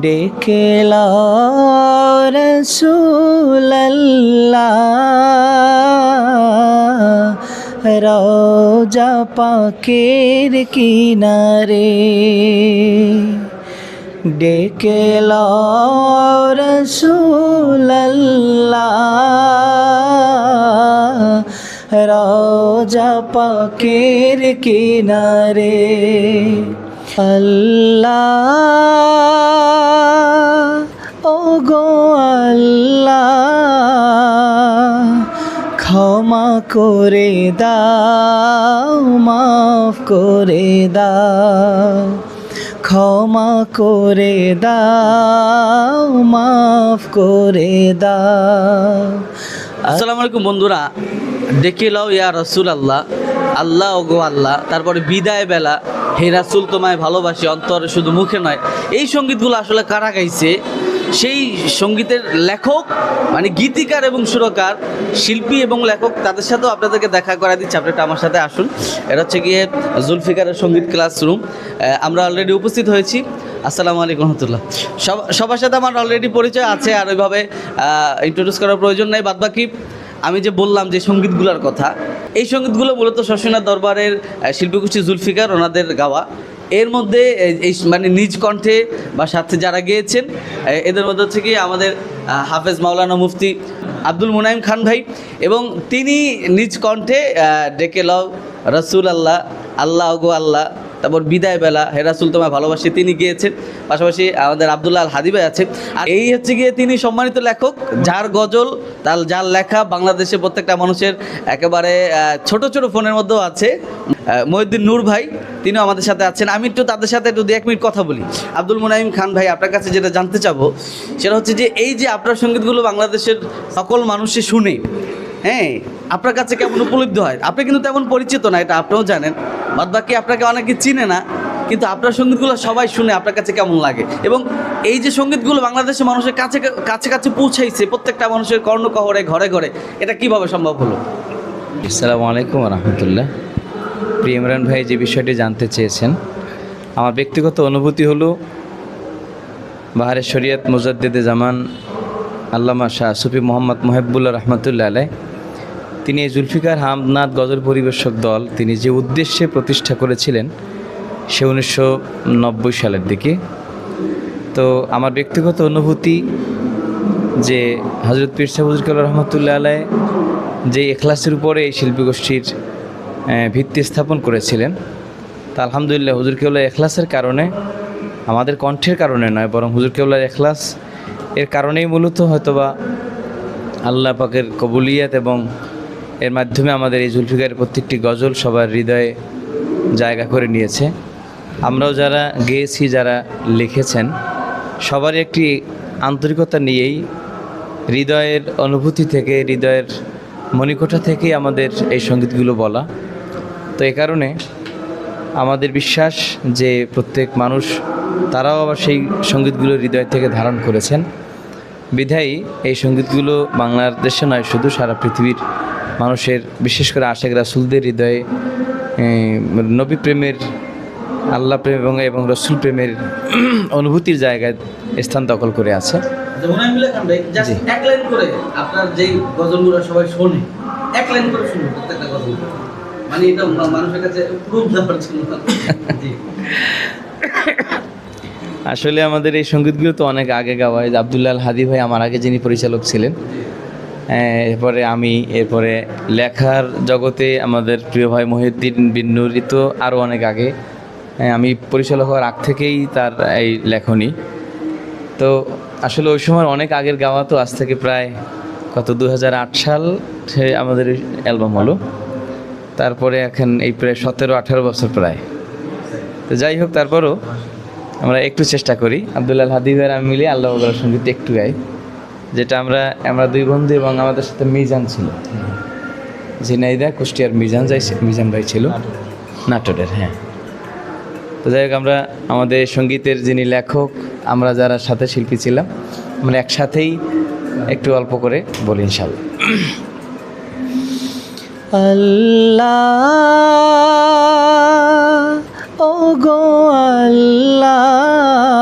ডেকে রসুল্লাহ রওজা পাকের কিনারে ডেকে রসুল্লাহ রওজা পাকের কিনারে আল্লাহ ও গো আল্লাহ, ক্ষমা করে দাও, মাফ করে দাও, ক্ষমা করে দাও, মাফ করে দাও। আসসালামু আলাইকুম বন্ধুরা, দেখে লাও ইয়া রসুল আল্লাহ আল্লাহ ওগো আল্লাহ, তারপরে বিদায় বেলা, হে রাসুল তোমায় ভালোবাসি, অন্তরে শুধু মুখে নয়, এই সঙ্গীতগুলো আসলে কারা গাইছে? সেই সঙ্গীতের লেখক মানে গীতিকার এবং সুরকার, শিল্পী এবং লেখক, তাদের সাথেও আপনাদেরকে দেখা করা দিচ্ছি। আপনি আমার সাথে আসুন। এটা হচ্ছে গিয়ে জুলফিকারের সংগীত ক্লাসরুম। আমরা অলরেডি উপস্থিত হয়েছি। আসসালামু আলাইকুম রহমতুল্লাহ। সব, সবার সাথে আমার অলরেডি পরিচয় আছে আর ওইভাবে ইন্ট্রোডিউস করার প্রয়োজন নেই। বাদ বাকি আমি যে বললাম যে সঙ্গীতগুলোর কথা, এই সঙ্গীতগুলো মূলত শশীনাথ দরবারের শিল্পীগোষ্ঠী জুলফিকার ওনাদের গাওয়া। এর মধ্যে এই- মানে নিজ কণ্ঠে বা সাথে যারা গিয়েছেন এদের মধ্যে হচ্ছে কি আমাদের হাফেজ মাওলানা মুফতি আব্দুল মুনাইম খান ভাই এবং তিনি নিজ কণ্ঠে ডেকে লও রসুল আল্লাহ আল্লাহ গো আল্লাহ তারপর বিদায় বেলা হেরাসুল তোমায় ভালোবাসি, তিনি গিয়েছেন। পাশাপাশি আমাদের আবদুল্লাহ আল হাদি ভাই আছে আর এই হচ্ছে গিয়ে তিনি সম্মানিত লেখক, যার গজল, তার যার লেখা বাংলাদেশে প্রত্যেকটা মানুষের একেবারে ছোট ছোট ফোনের মধ্যেও আছে। মহিউদ্দিন নূর ভাই, তিনিও আমাদের সাথে আছেন। আমি একটু তাদের সাথে একটু দু এক মিনিট কথা বলি। আব্দুল মুনাইম খান ভাই, আপনার কাছে যেটা জানতে চাবো, সেটা হচ্ছে যে এই যে আপনার সঙ্গীতগুলো বাংলাদেশের সকল মানুষে শুনে হ্যাঁ আপনার কাছে কেমন উপলব্ধ হয়? আপনি কিন্তু তেমন পরিচিত না, এটা আপনিও জানেন। বাদ বাকি আপনাকে অনেকে চিনে না, কিন্তু আপনার সঙ্গীতগুলো সবাই শুনে আপনার কাছে কেমন লাগে? এবং এই যে সঙ্গীতগুলো বাংলাদেশের মানুষের কাছে কাছে কাছে পৌঁছাইছে, প্রত্যেকটা মানুষের কর্ণকহরে, ঘরে ঘরে, এটা কীভাবে সম্ভব হলো? আসসালামু আলাইকুম রহমতুল্লাহ। প্রিয় ইমরান ভাই, যে বিষয়টি জানতে চেয়েছেন, আমার ব্যক্তিগত অনুভূতি হলো, বাহারে শরীয়ত মুজাদ্দেদে জামান আল্লামা শাহ সুফি মোহাম্মদ মহেবুল্লাহ রহমতুল্লাহ আলাই তিনি এই জুলফিকার হামদনাথ গজল পরিবেশক দল, তিনি যে উদ্দেশ্যে প্রতিষ্ঠা করেছিলেন সে উনিশশো নব্বই সালের দিকে। তো আমার ব্যক্তিগত অনুভূতি যে হজরত পীর সাহুজুল রহমতুল্লাহ আলাই যে এখলাসের উপরে এই শিল্পী গোষ্ঠীর ভিত্তি স্থাপন করেছিলেন, তা আলহামদুলিল্লাহ হুজুর কেউল্লাহ এখলাসের কারণে, আমাদের কণ্ঠের কারণে নয়, বরং হুজুর কেউল্লার এখলাস এর কারণেই মূলত হয়তোবা আল্লাহ পাকের কবুলিয়াত এবং এর মাধ্যমে আমাদের এই জুলফিকারের প্রত্যেকটি গজল সবার হৃদয়ে জায়গা করে নিয়েছে। আমরাও যারা গেয়েছি, যারা লিখেছেন, সবারই একটি আন্তরিকতা নিয়েই হৃদয়ের অনুভূতি থেকে, হৃদয়ের মণিকোঠা থেকেই আমাদের এই সঙ্গীতগুলো বলা। তো এ কারণে আমাদের বিশ্বাস যে প্রত্যেক মানুষ, তারাও আবার সেই সঙ্গীতগুলো হৃদয় থেকে ধারণ করেছেন। বিধায়ী, এই সঙ্গীতগুলো বাংলাদেশে নয়, শুধু সারা পৃথিবীর মানুষের বিশেষ করে আশেখ রাসুলদের হৃদয়ে নবী প্রেমের আল্লাহ প্রেম এবং এবং রসুল প্রেমের অনুভূতির জায়গায় স্থান দখল করে আছে। গজল। মানে আসলে আমাদের এই সঙ্গীতগুলো তো অনেক আগে গাওয়া হয়। আবদুল্লাহ হাদি ভাই আমার আগে যিনি পরিচালক ছিলেন। এরপরে আমি, এরপরে লেখার জগতে আমাদের প্রিয় ভাই মহিউদ্দিন বিন্নুরি তো আরও অনেক আগে। আমি পরিচালক হওয়ার আগ থেকেই তার এই লেখনী। তো আসলে ওই সময় অনেক আগের গাওয়া, তো আজ থেকে প্রায় কত দু হাজার আট সাল সে আমাদের অ্যালবাম হলো। তারপরে এখন এই প্রায় সতেরো, আঠারো বছর প্রায়। তো যাই হোক, তারপরও আমরা একটু চেষ্টা করি। আবদুল্লাহ হাদি ভাইয়ের আমি মিলিয়ে আল্লাহ সংগীত একটু গাই। যেটা আমরা আমরা দুই বন্ধু এবং আমাদের সাথে মিজান ছিল। ঝিনাইদা কুষ্টিয়ার মিজান যাই, মিজান ভাই ছিল। নাটোরের হ্যাঁ। তো যাই হোক, আমরা আমাদের সঙ্গীতের যিনি লেখক, আমরা যারা সাথে শিল্পী ছিলাম, আমরা একসাথেই একটু অল্প করে বলি ইনশাল্লাহ। আল্লাহ ও গো আল্লাহ।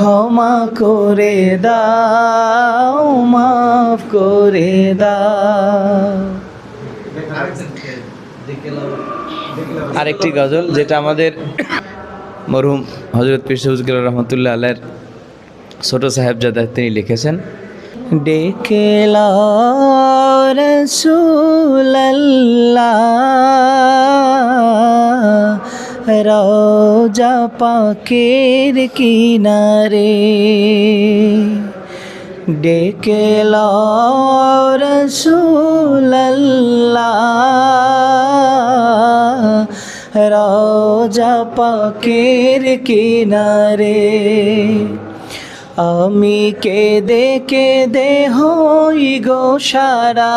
ক্ষমা করে দাও মাফ করে দাও। আরেকটি গজল যেটা আমাদের মরহুম হজরত পিসুজগুল রহমতুল্লাহ আল্লাহর ছোট সাহেব সাহেবজাদা তিনি লিখেছেন ডেকে রসুল্লাহ রওজা পাকের কিনারে ডেকে রসুল্লাহ রওজা পাকের কিনারে আমি কেঁদে কেঁদে হই গো সারা।